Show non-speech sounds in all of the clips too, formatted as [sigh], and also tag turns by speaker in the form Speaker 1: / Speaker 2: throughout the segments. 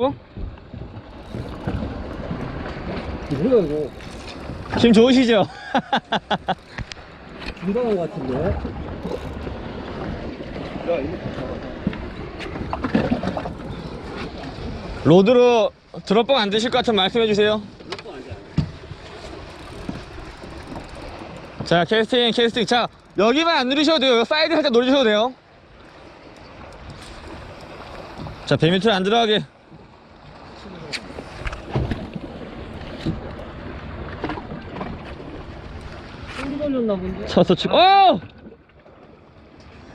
Speaker 1: 어?
Speaker 2: 뭐야 이거
Speaker 1: 힘 좋으시죠? [laughs]
Speaker 2: 중단한 것 같은데
Speaker 1: 로드로 드롭봉 안 되실 것 같으면 말씀해 주세요. 자, 캐스팅, 캐스팅. 자, 여기만 안 누르셔도 돼요. 사이드 살짝 노려주셔도 돼요. 자, 배 밑으로 안 들어가게.
Speaker 2: 걸렸나 본데
Speaker 1: 쳐서 치고, 어!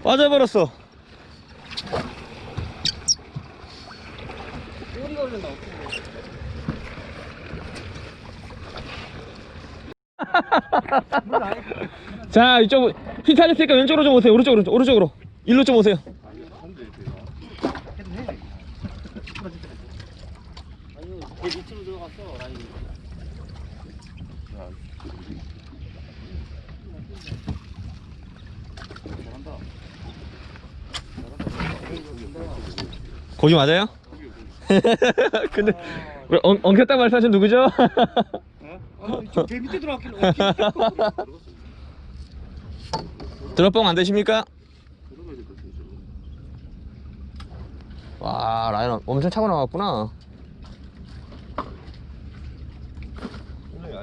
Speaker 1: 빠져버렸어.
Speaker 2: 소리 걸렸나 [laughs]
Speaker 1: 자, 이쪽, 휘타했으니까 왼쪽으로 좀 오세요. 오른쪽으로, 오른쪽으로. 일로 좀 오세요.
Speaker 2: 아니 배 밑으로 들어갔어 라인이
Speaker 1: 고기 맞아요? [laughs] 근데 왜 엉, 엉켰다 말씀하신 누구죠?
Speaker 2: 아저배 밑에 들어갔길래
Speaker 1: 드롭봉 안 되십니까? 와 라인 엄청 차고 나왔구나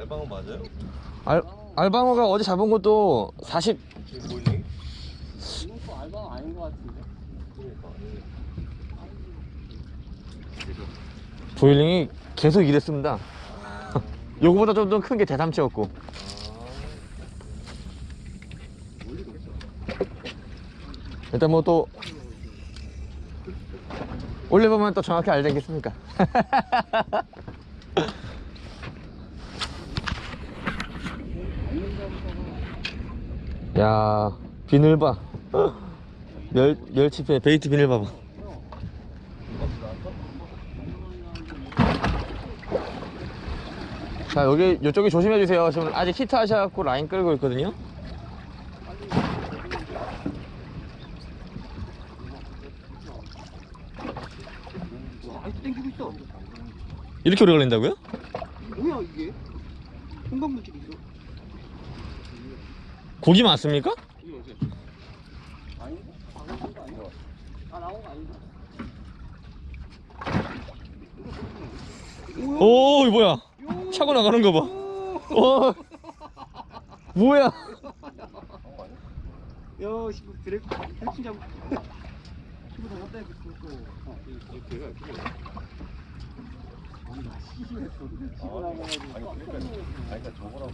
Speaker 3: 알방어 맞아요?
Speaker 1: 알, 알방어가 어제 잡은 것도 40
Speaker 3: 지금 보이니?
Speaker 2: 또 알바 아닌 것 같은데
Speaker 1: 보일링이 계속 이랬습니다. [laughs] 요거보다 좀 더 큰 게 대삼치였고. 일단 뭐 또 올려보면 또 정확히 알겠습니까? [laughs] 야 비늘 봐. [laughs] 멸, 멸치배 베이트 비늘 봐봐 자 여기 이쪽에 조심해 주세요 지금 아직 히트 하셔갖고 라인 끌고 있거든요
Speaker 2: 아직도 땡기고 있어
Speaker 1: 이렇게 오래 걸린다고요?
Speaker 2: 뭐야 이게 홍방물질 있어
Speaker 1: 고기?
Speaker 2: 나온 거 아니야? 아 나온 거 아닌데?
Speaker 1: 오 이거 뭐야 차고 나가는 거 봐 어 뭐야
Speaker 2: 야, 씨, 그 드래프, 드래프 잡고. 치고 나갔다 해, 그, 또. 어, 이, 이 개가, 시시했어. 치고 나가가지고.
Speaker 3: 아니 그러니까 저거라고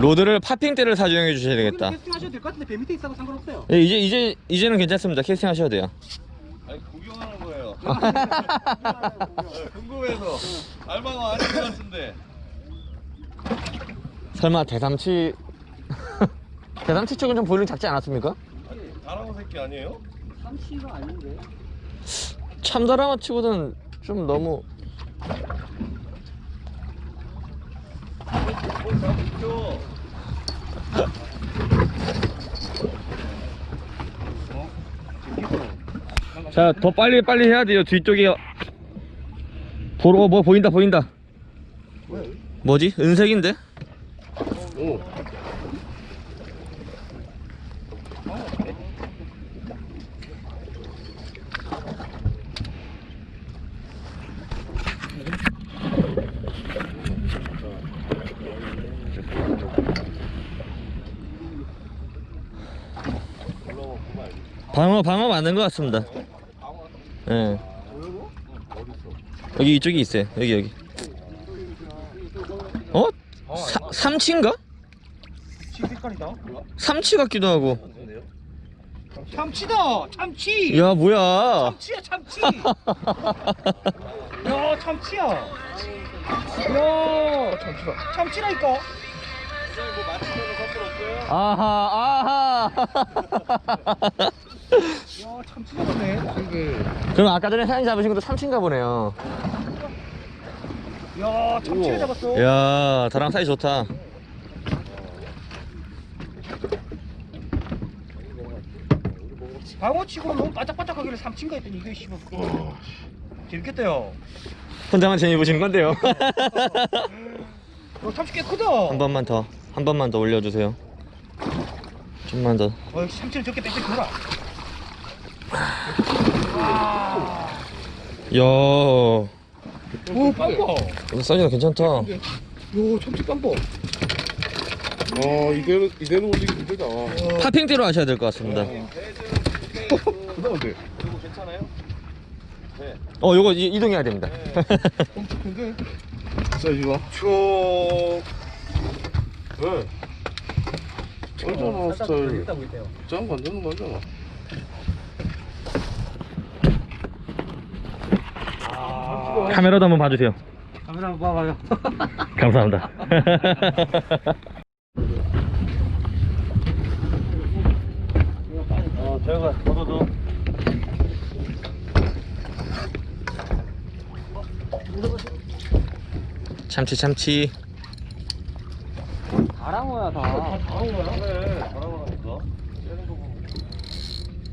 Speaker 1: 로드를 파핑대를 사용해 주셔야 되겠다
Speaker 2: 캐스팅 하셔도 될 것 같은데, 배 밑에 있어도 상관없어요.
Speaker 1: 예, 이제 이제 이제는 괜찮습니다 캐스팅 하셔도 돼요
Speaker 3: 아니 구경하는 거예요 네, 궁금해서 알방어 아닌 것 같은데
Speaker 1: 설마 대삼치 대삼치 쪽은 좀 보일링 작지 않았습니까?
Speaker 3: 아니 다랑어 새끼 아니에요?
Speaker 2: 삼치가 아닌데.
Speaker 1: 참다랑어 치고는 좀 너무
Speaker 3: 잡으시죠
Speaker 1: 자 더 빨리 빨리 해야 돼요. 뒤쪽에. 보러 뭐 보인다 보인다. 뭐지? 은색인데?
Speaker 3: 오
Speaker 1: 방어 방어 맞는 것 같습니다 예 여기 이쪽에 있어요 여기 여기 어 사, 삼치인가
Speaker 2: 색깔이다.
Speaker 1: 삼치 같기도 하고
Speaker 2: 참치다! 참치!
Speaker 1: 야 뭐야
Speaker 2: 참치야, 참치! [laughs] 야, 참치야! 야, 참치다. 참치라니까?
Speaker 1: 아하 아하
Speaker 2: 야, 참치 잡았네. 이게.
Speaker 1: 그럼 아까 전에 사장님 잡으신 것도 삼치인가 보네요
Speaker 2: 야, 참치를 잡았어.
Speaker 1: 야 다랑 사이 좋다
Speaker 2: 방어치고 너무 바짝바짝하길래 삼친가 했더니 이거 씨발 재밌겠다요
Speaker 1: 혼자만 재미 보시는 건데요.
Speaker 2: 어, 삼치 꽤 크다 [laughs]
Speaker 1: 한 번만 더, 한 번만 더 올려주세요. 좀만 더.
Speaker 2: 어, 역시 삼치는 저렇게 빽빽 돌아 와
Speaker 1: 야,
Speaker 2: 오, 빵빠.
Speaker 1: 이거 사이즈가 괜찮다.
Speaker 2: 요, 참치 빵빠.
Speaker 3: 어 이대로 이대로 올리기 힘들다.
Speaker 1: 파핑대로 하셔야 될 것 같습니다.
Speaker 3: 그다음에
Speaker 4: 이거 괜찮아요?
Speaker 1: 어, 요거 이- 이동해야 됩니다. [laughs]
Speaker 3: 엄청 큰데. 사이즈 봐. 쭉. 왜? 쩔잖아 스타일. 짱안 되는 거 아니잖아.
Speaker 1: 카메라도 한번 봐주세요.
Speaker 2: 카메라 한번 봐봐요. [laughs] [laughs]
Speaker 1: 감사합니다.
Speaker 3: 어 제가 저도
Speaker 1: 참치 참치.
Speaker 2: 다랑어야, 다.
Speaker 3: 그래 거 보고.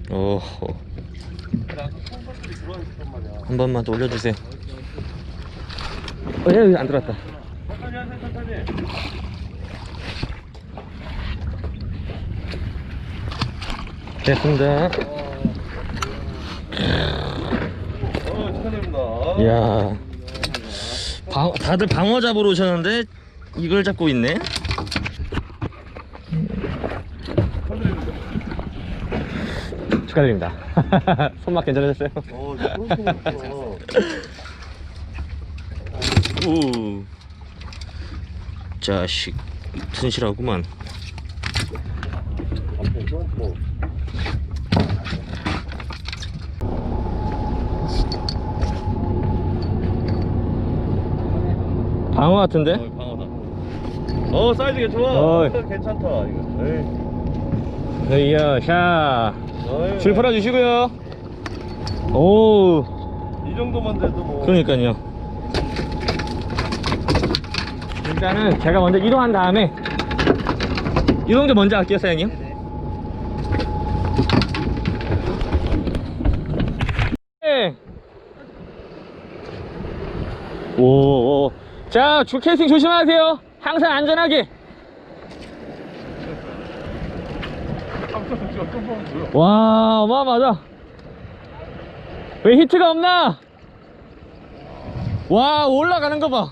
Speaker 1: 오호.
Speaker 3: 그래 아까 콩밥들이 들어와 있었단 말이야.
Speaker 1: 한 번만 더 올려주세요. 어, 여기 안 들어왔다.
Speaker 3: 천천히 하세요 천천히.
Speaker 1: 됐습니다.
Speaker 3: 어 축하드립니다.
Speaker 1: 이야. 방, 다들 방어 잡으러 오셨는데 이걸 잡고 있네. 축하드립니다. [laughs] 손맛 괜찮으셨어요?
Speaker 3: 어.
Speaker 1: 우. 자식 튼실하구만. 방어 같은데?
Speaker 3: 어, 방어다. 어 사이즈가 좋아.
Speaker 1: 어이.
Speaker 3: 괜찮다 이거. 에이.
Speaker 1: 으이야 샤. 줄 풀어주시고요. 오.
Speaker 3: 이 정도만 돼도 뭐.
Speaker 1: 그러니까요. 일단은 제가 먼저 이동한 다음에 이동도 먼저 할게요, 사장님. 네. 오, 오. 자, 줄 캐스팅 조심하세요. 항상 안전하게. 와, 어마어마하다. 왜 히트가 없나? 와 올라가는 거 봐.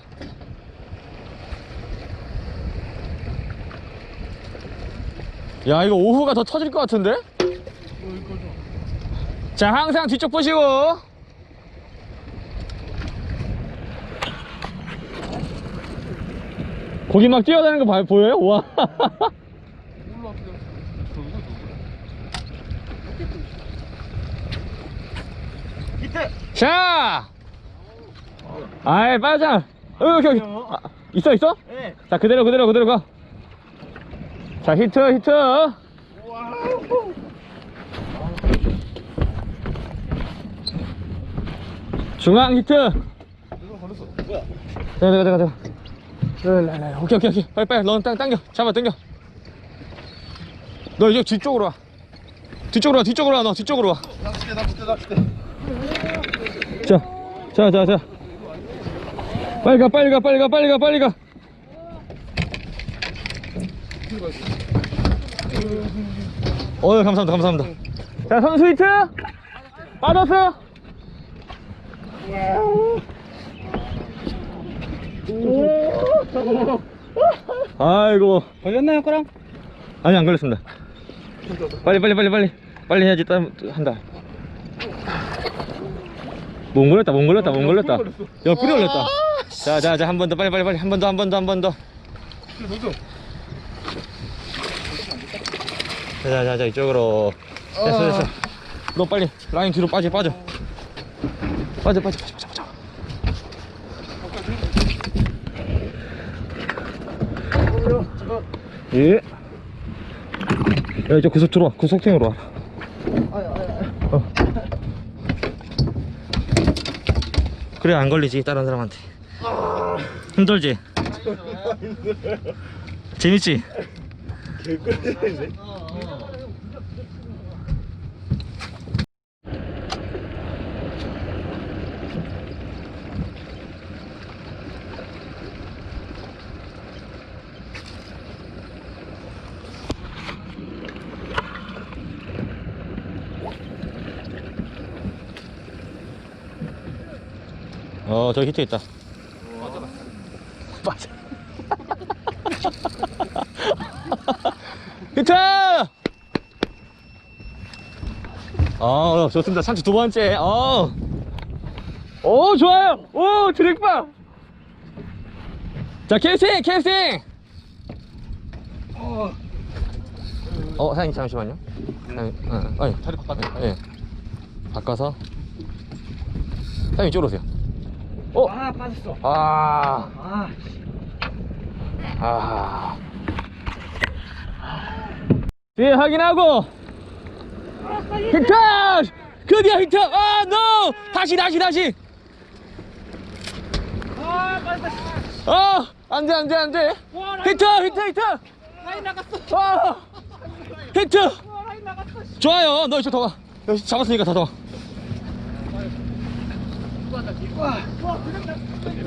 Speaker 1: 야 이거 오후가 더 터질 것 같은데? 자 항상 뒤쪽 보시고 거기 막 뛰어다니는 거 봐- 보여요? 와 [laughs] 자! 아이 빠져 어, 여기 여기 아, 있어 있어?
Speaker 2: 네.
Speaker 1: 자 그대로 그대로 그대로 가. 자 히트 히트. 중앙 히트. 가자 가자 가자. 랄랄랄. 오케이 오케이 오케이 빨리 빨리 너는 땅 당겨 잡아 당겨. 너 이제 뒤쪽으로 와. 뒤쪽으로 와 뒤쪽으로 와 너 뒤쪽으로 와.
Speaker 3: 낚싯대 낚싯대 낚싯대.
Speaker 1: 자, 자, 자, 자. 빨리 가, 빨리 가, 빨리 가, 빨리 가, 빨리 가. 어, 감사합니다, 감사합니다. 자, 선수 히트! 빠졌어요? 아이고.
Speaker 2: 걸렸나요, 거랑?
Speaker 1: 아니, 안 걸렸습니다. 빨리, 빨리, 빨리, 빨리. 빨리 해야지, 따, 한다. 못 걸렸다, 못 걸렸다, 못 걸렸다. 야, 뿌리 걸렸다. 자, 자, 자, 한 번 더, 빨리, 빨리, 빨리. 한 번 더, 한 번 더, 한 번 더. 자, 자, 자, 자, 이쪽으로. 됐어, 됐어. 너 빨리 라인 뒤로 빠져, 빠져. 빠져, 빠져, 빠져, 빠져, 빠져. 예. 야, 이제 구석 들어와. 구석탱으로 와. 어. 그래 안 걸리지 다른 사람한테. 힘들지? 재밌지 [laughs] 어 저기 히트 있다. 맞아. 히트! 어 좋습니다. 참치 두 번째. 어. 오 좋아요. 오 드랙바 자 캐스팅 캐스팅. 어 사장님 잠시만요. 사장님 응, 아니
Speaker 2: 자리 바꿔.
Speaker 1: 예. 바꿔서. 사장님 이쪽으로 오세요 어?
Speaker 2: 아 빠졌어.
Speaker 1: 아,
Speaker 2: 아.
Speaker 1: 아. 뒤에 확인하고. 히트! 드디어 히트! 아, 노! 다시, 다시, 다시!
Speaker 2: 아 빠졌다.
Speaker 1: 아, 안 돼, 안 돼, 안 돼!
Speaker 2: 와 라인
Speaker 1: 히트! 히트! 히트!
Speaker 2: 라인 나갔어.
Speaker 1: 아! 히트!
Speaker 2: 와 라인 나갔어. 씨.
Speaker 1: 좋아요. 너 이쪽 더 와. 여기 잡았으니까 더 더.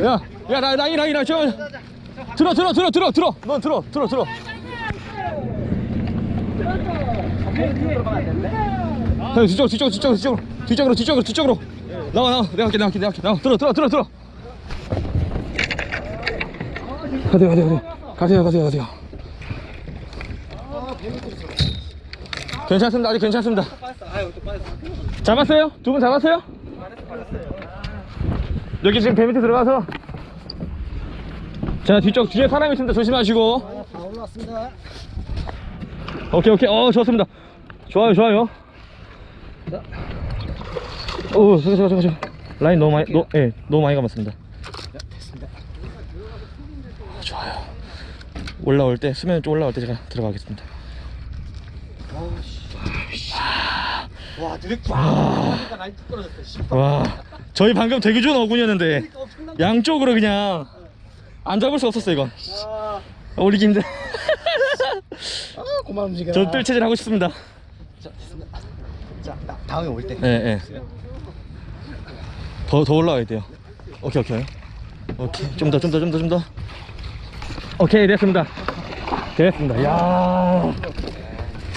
Speaker 1: 야, 야, 나, 라인, 라인, 라인, 저, 들어, 들어, 들어, 들어, 들어. 넌 들어, 들어, 들어. 형 뒤쪽 뒤쪽 뒤쪽 뒤쪽으로 뒤쪽으로 뒤쪽으로 뒤쪽으로 나와 나와 내가 할게 내가 할게 내가 할게 나와 들어 들어 들어 들어 가세요 가세요 가세요 가세요 가세요 가세요 괜찮습니다 아직 괜찮습니다. 잡았어요? 두 분 잡았어요? 여기 지금 배 밑에 들어가서. 자 뒤쪽 뒤에 사람이 있습니다. 조심하시고.
Speaker 2: 다 올라왔습니다.
Speaker 1: 오케이 오케이. 어 좋습니다. 좋아요 좋아요. 오 잠깐 잠깐 잠깐 라인 너무 많이 너, 예, 너무 많이 감았습니다
Speaker 2: 됐습니다.
Speaker 1: 좋아요. 올라올 때 수면 좀 올라올 때 제가 들어가겠습니다
Speaker 2: 와 드랙 와. 뚝 떨어졌어. 씨.
Speaker 1: 와 저희 방금 되게 좋은 어군이었는데
Speaker 2: 그러니까 엄청난.
Speaker 1: 양쪽으로 그냥 안 잡을 수 없었어 이건
Speaker 2: 아.
Speaker 1: 올리기 힘들
Speaker 2: 아 고마운 움직여.
Speaker 1: 저 뜰채질 하고 싶습니다
Speaker 2: 자 됐습니다. 자 나, 다음에 올 때.
Speaker 1: 예, 예. 더, 더 올라가야 돼요. 오케이, 오케이. 오케이. 좀 더, 좀 더, 좀 더, 좀 더. 오케이, 됐습니다. 됐습니다. 야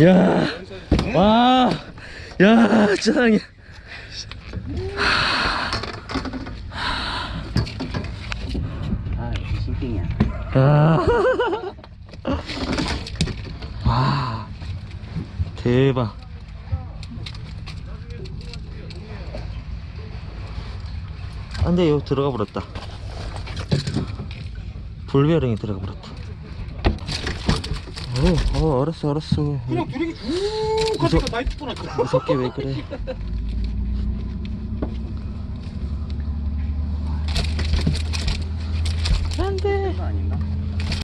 Speaker 1: 야. 와. 야, 사랑해.
Speaker 2: 아 신빙이야.
Speaker 1: 아. 와. 대박. 안 돼, 요 들어가 버렸다. 불베어링이 들어가 버렸다. 어, 어 알았어 알았어.
Speaker 2: 그냥 드래기 쭉 무서- 가니까 나이프 뻔했어
Speaker 1: 무섭게 왜 그래? 안돼. 아닌가?